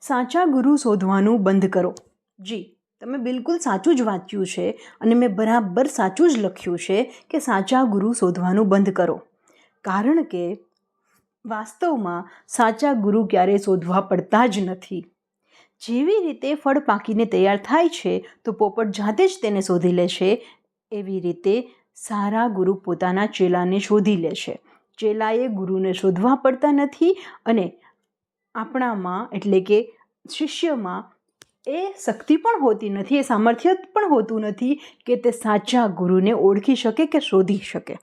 સાચા ગુરુ શોધવાનું બંધ કરો. જી, તમે બિલકુલ સાચું જ વાંચ્યું છે અને મેં બરાબર સાચું જ લખ્યું છે કે સાચા ગુરુ શોધવાનું બંધ કરો. કારણ કે વાસ્તવમાં સાચા ગુરુ ક્યારેય શોધવા પડતા જ નથી. જેવી રીતે ફળ પાકીને તૈયાર થાય છે, તો પોપટ જાતે જ તેને શોધી લે છે. એવી રીતે સારા ગુરુ પોતાના ચેલાને શોધી લે છે. ચેલાએ ગુરુને શોધવા પડતા નથી અને આપણામાં, એટલે કે શિષ્યમાં, એ શક્તિ પણ હોતી નથી, એ સામર્થ્ય પણ હોતું નથી કે તે સાચા ગુરુને ઓળખી શકે કે શોધી શકે.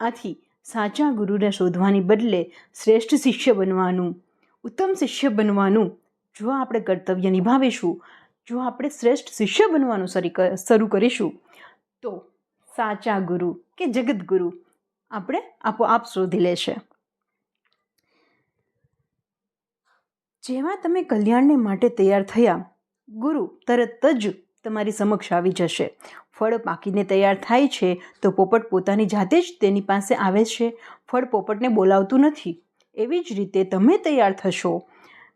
આથી સાચા ગુરુને શોધવાની બદલે શ્રેષ્ઠ શિષ્ય બનવાનું, ઉત્તમ શિષ્ય બનવાનું, જો આપણે કર્તવ્ય નિભાવીશું, જો આપણે શ્રેષ્ઠ શિષ્ય બનવાનું શરી કરીશું, તો સાચા ગુરુ કે જગદગુરુ આપણે આપોઆપ શોધી લેશે. જેવા તમે કલ્યાણને માટે તૈયાર થયા, ગુરુ તરત જ તમારી સમક્ષ આવી જશે. ફળ પાકીને તૈયાર થાય છે તો પોપટ પોતાની જાતે જ તેની પાસે આવે છે. ફળ પોપટને બોલાવતું નથી. એવી જ રીતે તમે તૈયાર થશો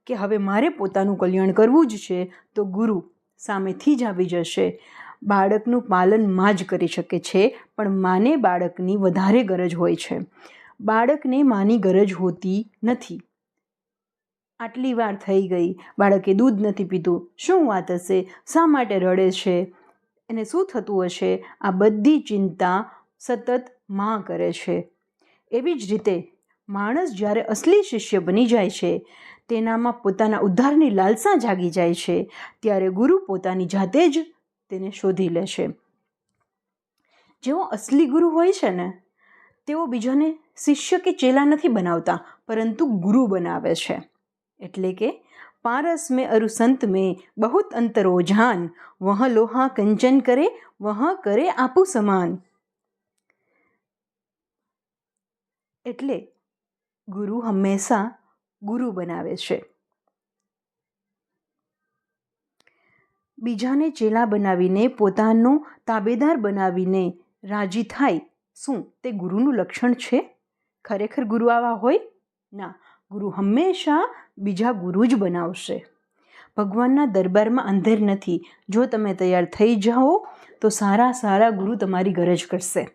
કે હવે મારે પોતાનું કલ્યાણ કરવું જ છે તો ગુરુ સામેથી જ આવી જશે. બાળકનું પાલનમાં જ કરી શકે છે, પણ માને બાળકની વધારે ગરજ હોય છે. બાળકને માની ગરજ હોતી નથી. આટલી વાર થઈ ગઈ. બાળકે દૂધ નથી પીતું શું વાત હશે? શા માટે રડે છે? એને શું થતું હશે? આ બધી ચિંતા સતતમાં કરે છે. એવી જ રીતે માણસ જ્યારે અસલી શિષ્ય બની જાય છે, તેનામાં પોતાના ઉદ્ધારની લાલસા જાગી જાય છે, ત્યારે ગુરુ પોતાની જાતે જ તેને શોધી લે છે. જેઓ અસલી ગુરુ હોય છે ને, તેઓ બીજાને શિષ્ય કે ચેલા નથી બનાવતા, પરંતુ ગુરુ બનાવે છે. એટલે કે પારસ મેં અરુ સંત મેં બહુત અંતરો જાન, વહ લોહા કંચન કરે, વહ કરે આપુ સમાન. એટલે ગુરુ હંમેશા ગુરુ બનાવે છે. બીજાને ચેલા બનાવીને, પોતાનો તાબેદાર બનાવીને રાજી થાય, શું તે ગુરુનું લક્ષણ છે? ખરેખર ગુરુ આવા હોય? ના. ગુરુ હંમેશા બીજા ગુરુ જ બનાવશે. ભગવાનના દરબારમાં અંધેર નથી. જો તમે તૈયાર થઈ જાઓ, તો સારા સારા ગુરુ તમારી ગરજ કરશે.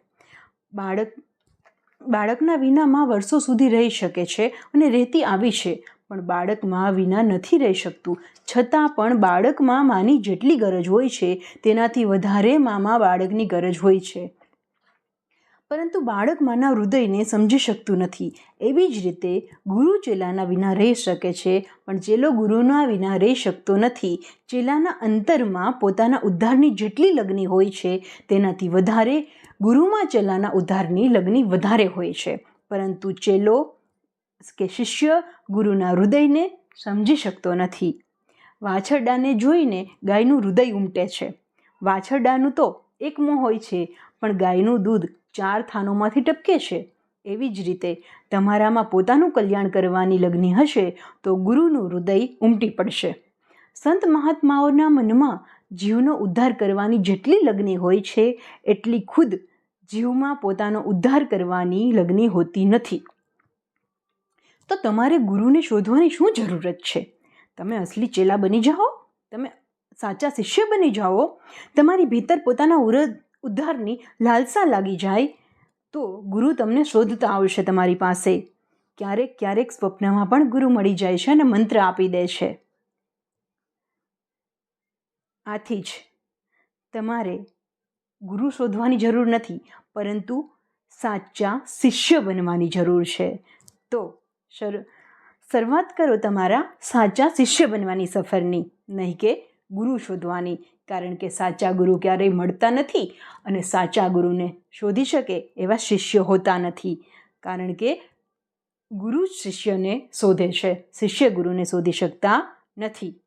બાળક, બાળકના વિના માં વર્ષો સુધી રહી શકે છે અને રહેતી આવી છે, પણ બાળકમાં વિના નથી રહી શકતું. છતાં પણ બાળકમાં માની જેટલી ગરજ હોય છે, તેનાથી વધારે મામા બાળકની ગરજ હોય છે. પરંતુ બાળક માના હૃદયને સમજી શકતું નથી. એવી જ રીતે ગુરુ ચેલાના વિના રહી શકે છે, પણ ચેલો ગુરુના વિના રહી શકતો નથી. ચેલાના અંતરમાં પોતાના ઉદ્ધારની જેટલી લગ્ની હોય છે, તેનાથી વધારે ગુરુમાં ચેલાના ઉદ્ધારની લગ્ની વધારે હોય છે. પરંતુ ચેલો કે શિષ્ય ગુરુના હૃદયને સમજી શકતો નથી. વાછરડાને જોઈને ગાયનું હૃદય ઉમટે છે. વાછરડાનું તો એક મોં હોય છે, પણ ગાયનું દૂધ ચાર થાનોમાંથી ટપકે છે. એવી જ રીતે તમારામાં પોતાનું કલ્યાણ કરવાની લગ્ની હશે તો ગુરુનું હૃદય ઉમટી પડશે. સંત મહાત્માઓના મનમાં જીવનો ઉદ્ધાર કરવાની જેટલી લગ્ની હોય છે, એટલી ખુદ જીવમાં પોતાનો ઉદ્ધાર કરવાની લગ્ની હોતી નથી. તો તમારે ગુરુને શોધવાની શું જરૂરત છે? તમે અસલી ચેલા બની જાઓ? તમે સાચા શિષ્ય બની જાઓ? તમારી ભીતર પોતાના ઉર ઉદ્ધારની લાલસા લાગી જાય, તો ગુરુ તમને શોધતા આવશે તમારી પાસે. ક્યારેક ક્યારેક સ્વપ્નમાં પણ ગુરુ મળી જાય છે અને મંત્ર આપી દે છે. આથી જ તમારે ગુરુ શોધવાની જરૂર નથી, પરંતુ સાચા શિષ્ય બનવાની જરૂર છે. તો શરૂ, શરૂઆત કરો તમારા સાચા શિષ્ય બનવાની સફરની. નહીં કે ગુરુ શોધવાની. કારણ કે સાચા ગુરુ ક્યારેય મળતા નથી અને સાચા ગુરુને શોધી શકે એવા શિષ્ય હોતા નથી. કારણ કે ગુરુ શિષ્યને શોધે છે. શિષ્ય ગુરુને શોધી શકતા નથી.